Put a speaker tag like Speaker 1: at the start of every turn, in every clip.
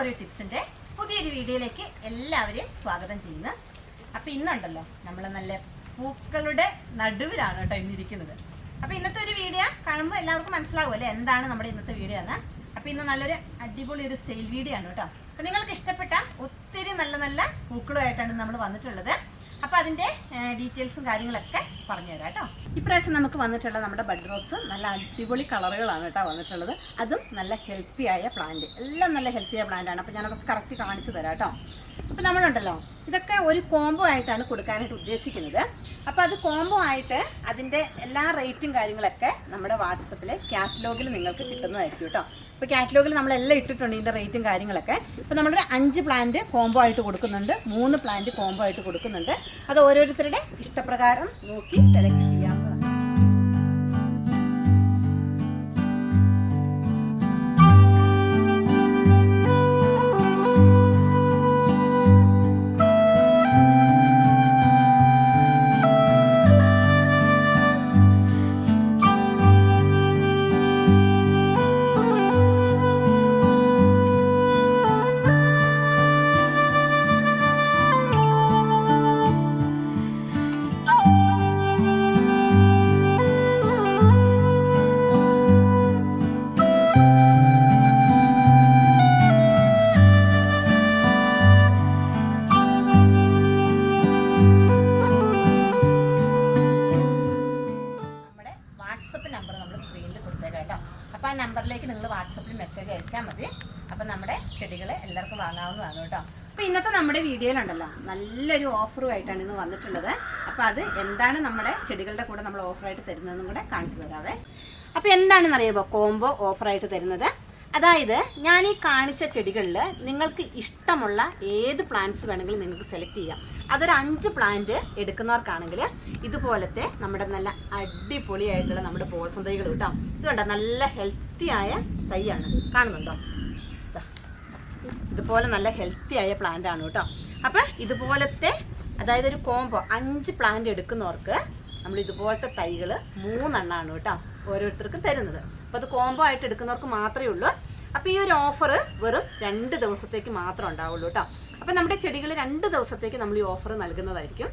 Speaker 1: ഫ്ലോറി ടിപ്സിന്റെ പുതിയൊരു വീഡിയോയിലേക്ക് എല്ലാവരെയും സ്വാഗതം ചെയ്യുന്നു. അപ്പൊ ഇന്നുണ്ടല്ലോ നമ്മൾ നല്ല പൂക്കളുടെ നടുവിലാണ് കേട്ടോ ഇന്നിരിക്കുന്നത്. അപ്പൊ ഇന്നത്തെ ഒരു വീഡിയോ കാണുമ്പോൾ എല്ലാവർക്കും മനസ്സിലാവും അല്ലേ? എന്താണ് നമ്മുടെ ഇന്നത്തെ വീഡിയോ എന്ന്. അപ്പൊ ഇന്ന് നല്ലൊരു അടിപൊളി ഒരു സെയിൽ വീഡിയോ ആണ് കേട്ടോ. അപ്പൊ നിങ്ങൾക്ക് ഇഷ്ടപ്പെട്ട ഒത്തിരി നല്ല നല്ല പൂക്കളുമായിട്ടാണ് നമ്മൾ വന്നിട്ടുള്ളത്. അപ്പൊ അതിന്റെ ഡീറ്റെയിൽസും കാര്യങ്ങളൊക്കെ പറഞ്ഞു തരാം കേട്ടോ. ഇപ്രാവശ്യം നമുക്ക് വന്നിട്ടുള്ള നമ്മുടെ ബഡ് റോസ് നല്ല അടിപൊളി കളറുകളാണ് കേട്ടോ വന്നിട്ടുള്ളത്. അതും നല്ല ഹെൽത്തി ആയ പ്ലാന്റ്. എല്ലാം നല്ല ഹെൽത്തി ആയ പ്ലാന്റ് ആണ്. അപ്പൊ ഞാനതൊക്കെ കറക്റ്റ് കാണിച്ചു തരാം കേട്ടോ. അപ്പൊ നമ്മളുണ്ടല്ലോ. ഇതൊക്കെ ഒരു കോംബോ ആയിട്ടാണ് കൊടുക്കാനായിട്ട് ഉദ്ദേശിക്കുന്നത്. അപ്പോൾ അത് കോംബോ ആയിട്ട് അതിന്റെ എല്ലാ റേറ്റും കാര്യങ്ങളൊക്കെ നമ്മുടെ വാട്സപ്പിലെ കാറ്റലോഗിൽ നിങ്ങൾക്ക് കിട്ടുന്നതായിരിക്കും കേട്ടോ. ഇപ്പോൾ കാറ്റലോഗിൽ നമ്മളെല്ലാം ഇട്ടിട്ടുണ്ട് ഇതിന്റെ റേറ്റും കാര്യങ്ങളൊക്കെ. ഇപ്പോൾ നമ്മളൊരു അഞ്ച് പ്ലാന്റ് കോംബോ ആയിട്ട് കൊടുക്കുന്നുണ്ട്. മൂന്ന് പ്ലാന്റ് കോംബോ ആയിട്ട് കൊടുക്കുന്നുണ്ട്. അത് ഓരോരുത്തരുടെ ഇഷ്ടപ്രകാരം നോക്കി സെലക്ട് ചെയ്യാവുന്നതാണ് അയച്ചാൽ മതി. അപ്പം നമ്മുടെ ചെടികൾ എല്ലാവർക്കും വാങ്ങാവുന്നതാണ് കേട്ടോ. അപ്പോൾ ഇന്നത്തെ നമ്മുടെ വീഡിയോയിലുണ്ടല്ലോ. നല്ലൊരു ഓഫറുമായിട്ടാണ് ഇന്ന് വന്നിട്ടുള്ളത്. അപ്പോൾ അത് എന്താണ് നമ്മുടെ ചെടികളുടെ കൂടെ നമ്മൾ ഓഫറായിട്ട് തരുന്നതെന്നും കൂടെ കാണിച്ചു തരാവേ. അപ്പോൾ എന്താണെന്ന് അറിയാമോ കോംബോ ഓഫറായിട്ട് തരുന്നത്. അതായത് ഞാൻ ഈ കാണിച്ച ചെടികളിൽ നിങ്ങൾക്ക് ഇഷ്ടമുള്ള ഏത് പ്ലാന്റ്സ് വേണമെങ്കിലും നിങ്ങൾക്ക് സെലക്ട് ചെയ്യാം. അതൊരു അഞ്ച് പ്ലാന്റ് എടുക്കുന്നവർക്കാണെങ്കിൽ ഇതുപോലത്തെ നമ്മുടെ നല്ല അടിപൊളിയായിട്ടുള്ള നമ്മുടെ ബോൾസം തൈകൾ കിട്ടാം. ഇത് കണ്ടോ? നല്ല ഹെൽത്തി ആയ തൈയാണ്. കാണുന്നുണ്ടോ. ഇതുപോലെ നല്ല ഹെൽത്തി ആയ പ്ലാന്റ് ആണ് കേട്ടോ. അപ്പം ഇതുപോലത്തെ അതായത് ഒരു കോംബോ അഞ്ച് പ്ലാന്റ് എടുക്കുന്നവർക്ക് നമ്മൾ ഇതുപോലത്തെ തൈകൾ മൂന്നെണ്ണമാണ് കേട്ടോ. ഓരോരുത്തർക്കും തരുന്നത്. അപ്പോൾ അത് കോംബോ ആയിട്ട് എടുക്കുന്നവർക്ക് മാത്രമേ ഉള്ളൂ. അപ്പോൾ ഈ ഒരു ഓഫർ വെറും രണ്ട് ദിവസത്തേക്ക് മാത്രം ഉണ്ടാവുള്ളൂ കേട്ടോ അപ്പോൾ നമ്മുടെ ചെടികൾ രണ്ട് ദിവസത്തേക്ക് നമ്മൾ ഈ ഓഫർ നൽകുന്നതായിരിക്കും.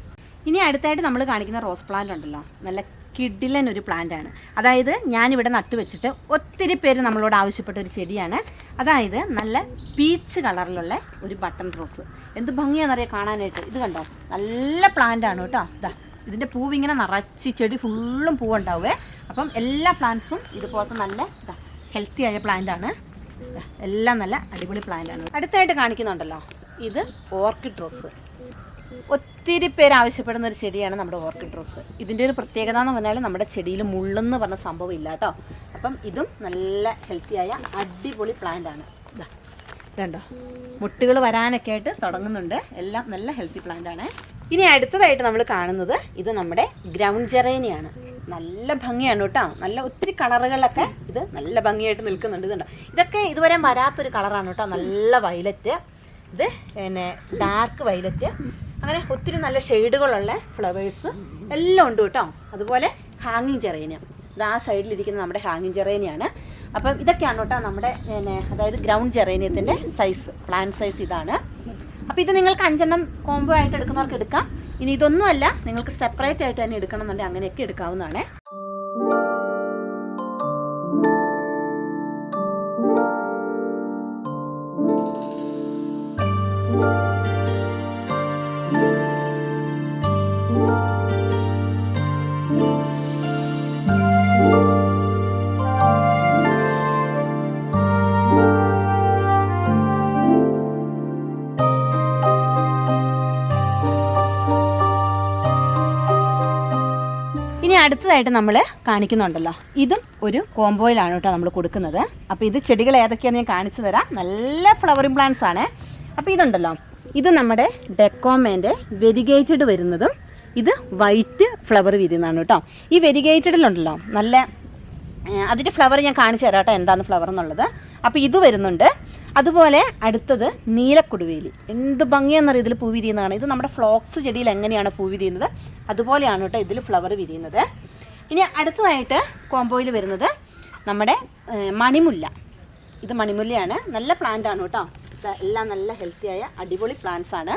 Speaker 1: ഇനി അടുത്തായിട്ട് നമ്മൾ കാണിക്കുന്ന റോസ് പ്ലാന്റ് ഉണ്ടല്ലോ. നല്ല കിഡിലൻ ഒരു പ്ലാന്റ് ആണ്. അതായത് ഞാനിവിടെ നട്ടുവെച്ചിട്ട് ഒത്തിരി പേര് നമ്മളോട് ആവശ്യപ്പെട്ട ഒരു ചെടിയാണ്. അതായത് നല്ല പീച്ച് കളറിലുള്ള ഒരു ബട്ടൺ റോസ് എന്ത് ഭംഗിയാണെന്നറിയാം കാണാനായിട്ട്? ഇത് കണ്ടോ? നല്ല പ്ലാന്റ് ആണ് കേട്ടോ ഇതാ ഇതിന്റെ പൂവ് ഇങ്ങനെ നിറച്ച് ചെടി ഫുള്ളും പൂവുണ്ടാവുമേ അപ്പം എല്ലാ പ്ലാന്റ്സും ഇതുപോലത്തെ നല്ല ഹെൽത്തി ആയ പ്ലാന്റ് ആണ്. ദാ, എല്ലാം നല്ല അടിപൊളി പ്ലാന്റ് ആണ്. അടുത്തായിട്ട് കാണിക്കുന്നുണ്ടല്ലോ ഇത് ഓർക്കിഡ് റോസ് ഒത്തിരി പേര് ആവശ്യപ്പെടുന്ന ഒരു ചെടിയാണ് നമ്മുടെ ഓർക്കിഡ് റോസ് ഇതിന്റെ ഒരു പ്രത്യേകത എന്ന് പറഞ്ഞാൽ നമ്മുടെ ചെടിയിൽ മുള്ളെന്ന് പറഞ്ഞ സംഭവം ഇല്ല കേട്ടോ. അപ്പം ഇതും നല്ല ഹെൽത്തിയായ അടിപൊളി പ്ലാന്റ് ആണ്. ഇതാ കണ്ടോ? മുട്ടുകൾ വരാനൊക്കെ ആയിട്ട് തുടങ്ങുന്നുണ്ട്. എല്ലാം നല്ല ഹെൽത്തി പ്ലാന്റ് ആണ്. ഇനി അടുത്തതായിട്ട് നമ്മൾ കാണുന്നത് ഇത് നമ്മുടെ ഗ്രൗണ്ട് ജെറേനിയാണ്. നല്ല ഭംഗിയാണ് കേട്ടോ. നല്ല ഒത്തിരി കളറുകളിലൊക്കെ ഇത് നല്ല ഭംഗിയായിട്ട് നിൽക്കുന്നുണ്ട്. ഇതുണ്ടോ ഇതൊക്കെ ഇതുവരെ വരാത്തൊരു കളറാണ് കേട്ടോ. നല്ല വയലറ്റ്. ഇത് പിന്നെ ഡാർക്ക് വയലറ്റ്. അങ്ങനെ ഒത്തിരി നല്ല ഷെയ്ഡുകളുള്ള ഫ്ലവേഴ്സ് എല്ലാം ഉണ്ട് കേട്ടോ. അതുപോലെ ഹാങ്ങിങ് ചെറേനിയ ഇത് ആ സൈഡിലിരിക്കുന്ന നമ്മുടെ ഹാങ്ങിങ് ചെറേനിയാണ് അപ്പം ഇതൊക്കെയാണ് കേട്ടോ നമ്മുടെ പിന്നെ അതായത് ഗ്രൗണ്ട് ജെറേനിയത്തിന്റെ സൈസ് പ്ലാൻ സൈസ് ഇതാണ്. അപ്പോൾ ഇത് നിങ്ങൾക്ക് അഞ്ചെണ്ണം കോംബോ ആയിട്ട് എടുക്കുന്നവർക്ക് എടുക്കാം. ഇനി ഇതൊന്നുമല്ല നിങ്ങൾക്ക് സെപ്പറേറ്റ് ആയിട്ട് തന്നെ എടുക്കണം എന്നുണ്ടെങ്കിൽ അങ്ങനെയൊക്കെ എടുക്കാവുന്നതാണ്. അടുത്തതായിട്ട് നമ്മൾ കാണിക്കുന്നുണ്ടല്ലോ. ഇതും ഒരു കോംബോയിലാണ് കേട്ടോ നമ്മൾ കൊടുക്കുന്നത്. അപ്പോൾ ഇത് ചെടികൾ ഏതൊക്കെയാണെന്ന് ഞാൻ കാണിച്ചു തരാം. നല്ല ഫ്ലവറിങ് പ്ലാന്റ്സ് ആണ്. അപ്പോൾ ഇതുണ്ടല്ലോ. ഇത് നമ്മുടെ ഡെക്കോമേന്റെ വെരിഗേറ്റഡ് വരുന്നതും ഇത് വൈറ്റ് ഫ്ലവർ വിരുന്നതാണ് കേട്ടോ. ഈ വെരിഗേറ്റഡിലുണ്ടല്ലോ. നല്ല അതിന്റെ ഫ്ലവർ ഞാൻ കാണിച്ചു തരാം കേട്ടോ എന്താണ് ഫ്ലവർ എന്നുള്ളത്. അപ്പോൾ ഇത് വരുന്നുണ്ട്. അതുപോലെ അടുത്തത് നീലക്കുടുവേലി. എന്ത് ഭംഗിയാണെന്നറിയാം ഇതിൽ പൂ വിരിയുന്നതാണ് ഇത് നമ്മുടെ ഫ്ലോക്സ് ചെടിയിൽ എങ്ങനെയാണ് പൂ വിരിയുന്നത് അതുപോലെയാണ് കേട്ടോ ഇതിൽ ഫ്ലവർ വിരിയുന്നത്. ഇനി അടുത്തതായിട്ട് കോമ്പോയിൽ വരുന്നത് നമ്മുടെ മണിമുല്ല. ഇത് മണിമുല്ലയാണ്. നല്ല പ്ലാന്റ് ആണ് കേട്ടോ. എല്ലാം നല്ല ഹെൽത്തിയായ അടിപൊളി പ്ലാന്റ്സ് ആണ്.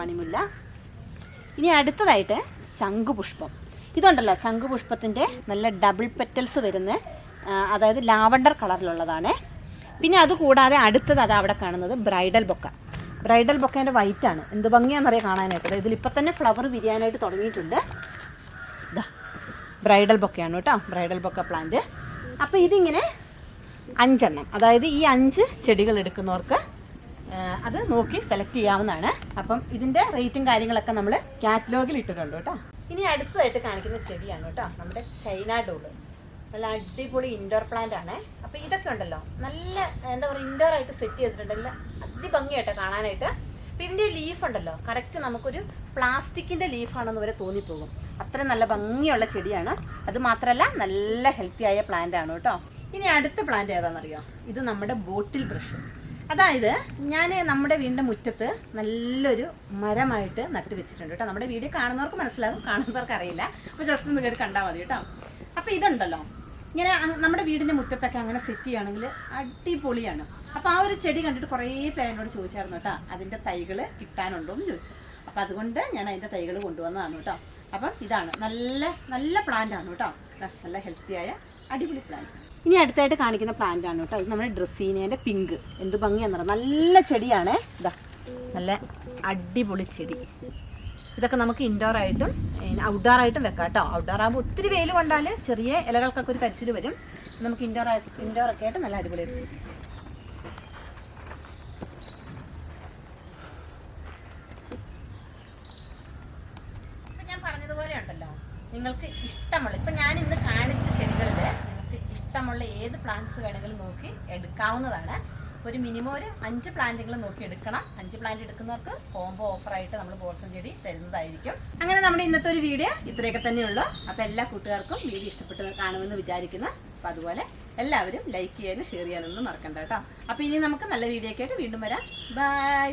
Speaker 1: മണിമുല്ല. ഇനി അടുത്തതായിട്ട് ശംഖുപുഷ്പം. ഇതുണ്ടല്ലോ ശംഖുപുഷ്പത്തിന്റെ നല്ല ഡബിൾ പെറ്റൽസ് വരുന്ന അതായത് ലാവണ്ടർ കളറിലുള്ളതാണ് പിന്നെ അതുകൂടാതെ അടുത്തത് അത് അവിടെ കാണുന്നത് ബ്രൈഡൽ ബൊക്ക. ബ്രൈഡൽ ബൊക്കേന്റെ ആണ്. എന്ത് ഭംഗിയാണെന്നറിയാം കാണാനായിട്ട്? ഇതിൽ ഇപ്പം തന്നെ ഫ്ലവർ വിരിയാനായിട്ട് തുടങ്ങിയിട്ടുണ്ട്. ഇതാ ബ്രൈഡൽ ബൊക്കയാണ് കേട്ടോ ബ്രൈഡൽ ബൊക്ക പ്ലാന്റ് അപ്പോൾ ഇതിങ്ങനെ അഞ്ചെണ്ണം. അതായത് ഈ അഞ്ച് ചെടികൾ എടുക്കുന്നവർക്ക് അത് നോക്കി സെലക്ട് ചെയ്യാവുന്നതാണ്. അപ്പം ഇതിന്റെ റേറ്റും കാര്യങ്ങളൊക്കെ നമ്മൾ കാറ്റലോഗിൽ ഇട്ടിട്ടുണ്ട് കേട്ടോ. ഇനി അടുത്തതായിട്ട് കാണിക്കുന്ന ചെടിയാണ് കേട്ടോ നമ്മുടെ ചൈന ഡോൾ നല്ല അടിപൊളി ഇൻഡോർ പ്ലാന്റ് ആണ്. അപ്പോൾ ഇതൊക്കെ ഉണ്ടല്ലോ. നല്ല എന്താ പറയുക ഇൻഡോർ ആയിട്ട് സെറ്റ് ചെയ്തിട്ടുണ്ടെങ്കിൽ അതിഭംഗിയായിട്ട് കാണാനായിട്ട്. അപ്പം ഇതിന്റെ ലീഫ് ഉണ്ടല്ലോ. കറക്റ്റ് നമുക്കൊരു പ്ലാസ്റ്റിക്കിന്റെ ലീഫാണെന്ന് വരെ തോന്നിപ്പോകും. അത്രയും നല്ല ഭംഗിയുള്ള ചെടിയാണ്. അത് മാത്രമല്ല നല്ല ഹെൽത്തി ആയ പ്ലാന്റ് ആണ് കേട്ടോ. ഇനി അടുത്ത പ്ലാന്റ് ഏതാണെന്നറിയോ? ഇത് നമ്മുടെ ബോട്ടിൽ ബ്രഷ് അതായത് ഞാൻ നമ്മുടെ വീടിന്റെ മുറ്റത്ത് നല്ലൊരു മരമായിട്ട് നട്ട് വെച്ചിട്ടുണ്ട് കേട്ടോ. നമ്മുടെ വീഡിയോ കാണുന്നവർക്ക് മനസ്സിലാകും കാണുന്നവർക്ക് അറിയില്ല. അപ്പോൾ ജസ്റ്റ് ഒന്ന് കയറി കണ്ടാൽ മതി കേട്ടോ. അപ്പോൾ ഇതുണ്ടല്ലോ. ഇങ്ങനെ നമ്മുടെ വീടിന്റെ മുറ്റത്തൊക്കെ അങ്ങനെ സെറ്റ് ചെയ്യുകയാണെങ്കിൽ അടിപൊളിയാണ്. അപ്പോൾ ആ ഒരു ചെടി കണ്ടിട്ട് കുറേ പേര് എന്നോട് ചോദിച്ചായിരുന്നു കേട്ടോ അതിന്റെ തൈകൾ കിട്ടാനുണ്ടോ? എന്ന് ചോദിച്ചു. അപ്പോൾ അതുകൊണ്ട് ഞാൻ അതിന്റെ തൈകൾ കൊണ്ടുവന്നതാണ് കേട്ടോ. അപ്പം ഇതാണ് നല്ല നല്ല പ്ലാന്റ് ആണ് കേട്ടോ. നല്ല ഹെൽത്തിയായ അടിപൊളി പ്ലാന്റ് ഇനി അടുത്തായിട്ട് കാണിക്കുന്ന പ്ലാന്റ് ആണ് കേട്ടോ. ഇത് നമ്മുടെ ഡ്രസ്സീനേന്റെ പിങ്ക് എന്ത് ഭംഗിയാണെന്ന് പറയാം നല്ല ചെടിയാണേ. ഇതാ നല്ല അടിപൊളി ചെടി. ഇതൊക്കെ നമുക്ക് ഇൻഡോർ ആയിട്ടും ഔട്ട്ഡോർ ആയിട്ടും വെക്കാം കേട്ടോ. ഔട്ട്ഡോർ ആകുമ്പോൾ ഒത്തിരി വെയിൽ കൊണ്ടാൽ ചെറിയ ഇലകൾക്കൊക്കെ ഒരു കരിച്ചിൽ വരും. നമുക്ക് ഇൻഡോർ ആയിട്ട് ഇൻഡോർ ഒക്കെ ആയിട്ട് നല്ല അടിപൊളിയായിട്ട് ചെയ്യാം പറഞ്ഞതുപോലെ ഉണ്ടല്ലോ. നിങ്ങൾക്ക് ഇഷ്ടമുള്ള ഇപ്പം ഞാൻ ഇന്ന് കാണിച്ച ചെടികളിൽ നിങ്ങൾക്ക് ഇഷ്ടമുള്ള ഏത് പ്ലാന്റ്സ് വേണമെങ്കിലും നോക്കി എടുക്കാവുന്നതാണ്. ഒരു മിനിമം ഒരു അഞ്ച് പ്ലാന്റുകൾ നോക്കി എടുക്കണം. അഞ്ച് പ്ലാന്റ് എടുക്കുന്നവർക്ക് കോംബോ ഓഫറായിട്ട് നമ്മൾ ബോൾസം ചെടി തരുന്നതായിരിക്കും. അങ്ങനെ നമ്മുടെ ഇന്നത്തെ ഒരു വീഡിയോ ഇത്രയൊക്കെ തന്നെയുള്ളൂ അപ്പോൾ എല്ലാ കൂട്ടുകാർക്കും വീഡിയോ ഇഷ്ടപ്പെട്ട് കാണുമെന്ന് വിചാരിക്കുന്നു. അപ്പോൾ അതുപോലെ എല്ലാവരും ലൈക്ക് ചെയ്യാനും ഷെയർ ചെയ്യാനൊന്നും മറക്കണ്ട കേട്ടോ. അപ്പോൾ ഇനി നമുക്ക് നല്ല വീഡിയോ ഒക്കെ ആയിട്ട് വീണ്ടും വരാം. ബൈ